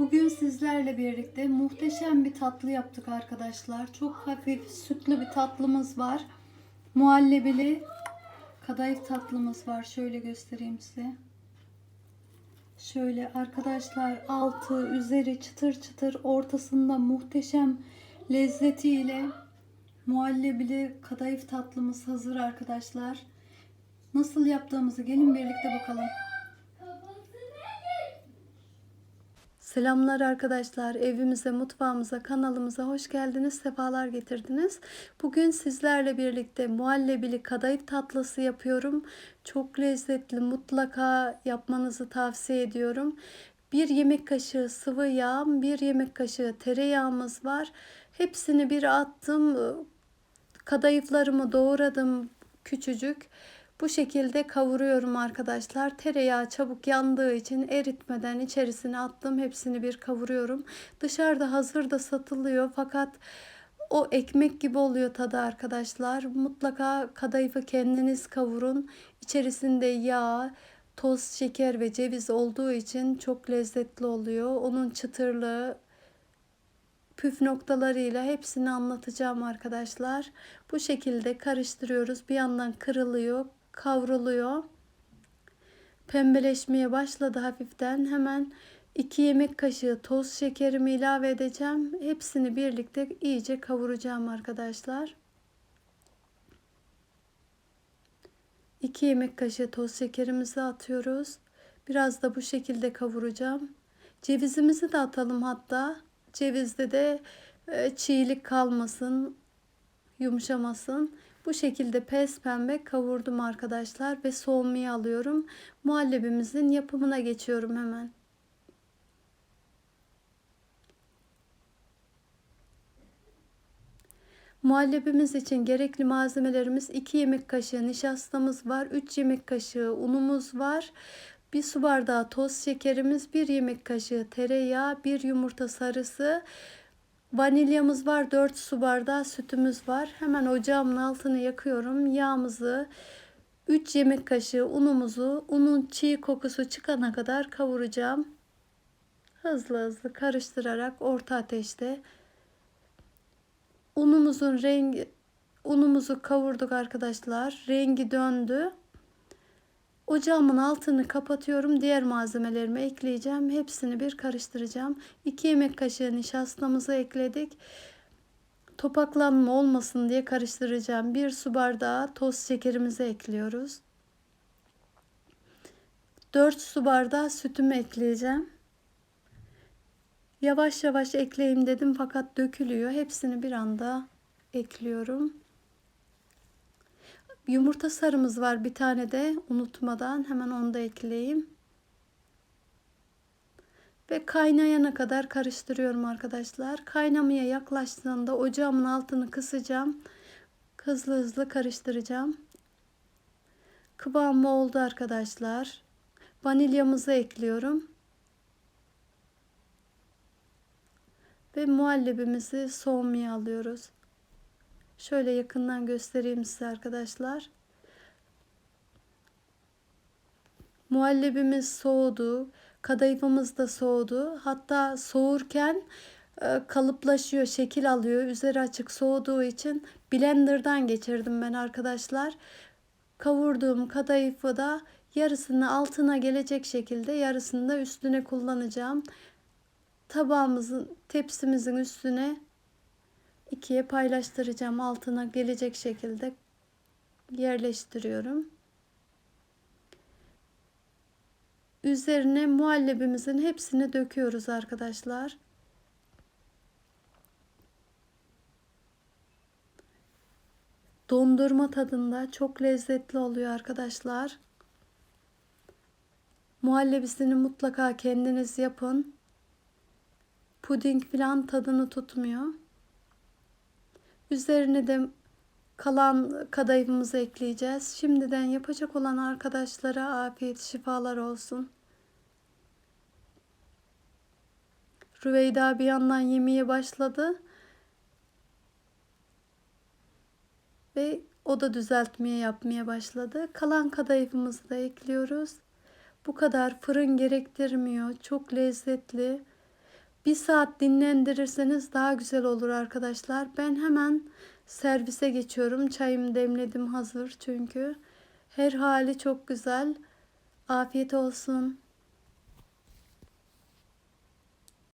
Bugün sizlerle birlikte muhteşem bir tatlı yaptık arkadaşlar. Çok hafif sütlü bir tatlımız var. Muhallebili kadayıf tatlımız var. Şöyle göstereyim size. Şöyle arkadaşlar altı üzeri çıtır çıtır ortasında muhteşem lezzetiyle muhallebili kadayıf tatlımız hazır arkadaşlar. Nasıl yaptığımızı gelin birlikte bakalım. Selamlar arkadaşlar. Evimize, mutfağımıza, kanalımıza hoş geldiniz. Sefalar getirdiniz. Bugün sizlerle birlikte muhallebili kadayıf tatlısı yapıyorum. Çok lezzetli. Mutlaka yapmanızı tavsiye ediyorum. Bir yemek kaşığı sıvı yağ, bir yemek kaşığı tereyağımız var. Hepsini bir attım. Kadayıflarımı doğradım küçücük. Bu şekilde kavuruyorum arkadaşlar. Tereyağı çabuk yandığı için eritmeden içerisine attım. Hepsini bir kavuruyorum. Dışarıda hazır da satılıyor fakat o ekmek gibi oluyor tadı arkadaşlar. Mutlaka kadayıfı kendiniz kavurun. İçerisinde yağ, toz şeker ve ceviz olduğu için çok lezzetli oluyor. Onun çıtırlığı, püf noktalarıyla hepsini anlatacağım arkadaşlar. Bu şekilde karıştırıyoruz. Bir yandan kırılıyor, kavruluyor. Pembeleşmeye başladı hafiften. Hemen 2 yemek kaşığı toz şekerimi ilave edeceğim. Hepsini birlikte iyice kavuracağım arkadaşlar. 2 yemek kaşığı toz şekerimizi atıyoruz. Biraz da bu şekilde kavuracağım. Cevizimizi de atalım hatta. Cevizde de e, çiğlik kalmasın, yumuşamasın. Bu şekilde pes pembe kavurdum arkadaşlar ve soğumaya alıyorum. Muhallebimizin yapımına geçiyorum hemen. Muhallebimiz için gerekli malzemelerimiz 2 yemek kaşığı nişastamız var, 3 yemek kaşığı unumuz var. 1 su bardağı toz şekerimiz, 1 yemek kaşığı tereyağı, 1 yumurta sarısı, Vanilyamız var. 4 su bardağı sütümüz var. Hemen ocağımın altını yakıyorum. Yağımızı 3 yemek kaşığı unumuzu unun çiğ kokusu çıkana kadar kavuracağım. Hızlı hızlı karıştırarak orta ateşte unumuzun rengi unumuzu kavurduk arkadaşlar. Rengi döndü. Ocağımın altını kapatıyorum. Diğer malzemelerimi ekleyeceğim. Hepsini bir karıştıracağım. 2 yemek kaşığı nişastamızı ekledik. Topaklanma olmasın diye karıştıracağım. 1 su bardağı toz şekerimizi ekliyoruz. 4 su bardağı sütümü ekleyeceğim. Yavaş yavaş ekleyeyim dedim fakat dökülüyor. Hepsini bir anda ekliyorum. Yumurta sarımız var bir tane de unutmadan hemen onu da ekleyeyim. Ve kaynayana kadar karıştırıyorum arkadaşlar. Kaynamaya yaklaştığında ocağımın altını kısacağım. Hızlı hızlı karıştıracağım. Kıvamı oldu arkadaşlar. Vanilyamızı ekliyorum. Ve muhallebimizi soğumaya alıyoruz. Şöyle yakından göstereyim size arkadaşlar. Muhallebimiz soğudu. Kadayıfımız da soğudu. Hatta soğurken e, kalıplaşıyor, şekil alıyor. Üzeri açık soğuduğu için blenderdan geçirdim ben arkadaşlar. Kavurduğum kadayıfı da yarısını altına gelecek şekilde yarısını da üstüne kullanacağım. Tabağımızın, tepsimizin üstüne ikiye paylaştıracağım. Altına gelecek şekilde yerleştiriyorum. Üzerine muhallebimizin hepsini döküyoruz arkadaşlar. Dondurma tadında çok lezzetli oluyor arkadaşlar. Muhallebisini mutlaka kendiniz yapın. Puding falan tadını tutmuyor. Üzerine de kalan kadayıfımızı ekleyeceğiz. Şimdiden yapacak olan arkadaşlara afiyet şifalar olsun. Rüveyda bir yandan yemeye başladı. Ve o da düzeltmeye yapmaya başladı. Kalan kadayıfımızı da ekliyoruz. Bu kadar fırın gerektirmiyor. Çok lezzetli. Bir saat dinlendirirseniz daha güzel olur arkadaşlar. Ben hemen servise geçiyorum. Çayımı demledim hazır çünkü. Her hali çok güzel. Afiyet olsun.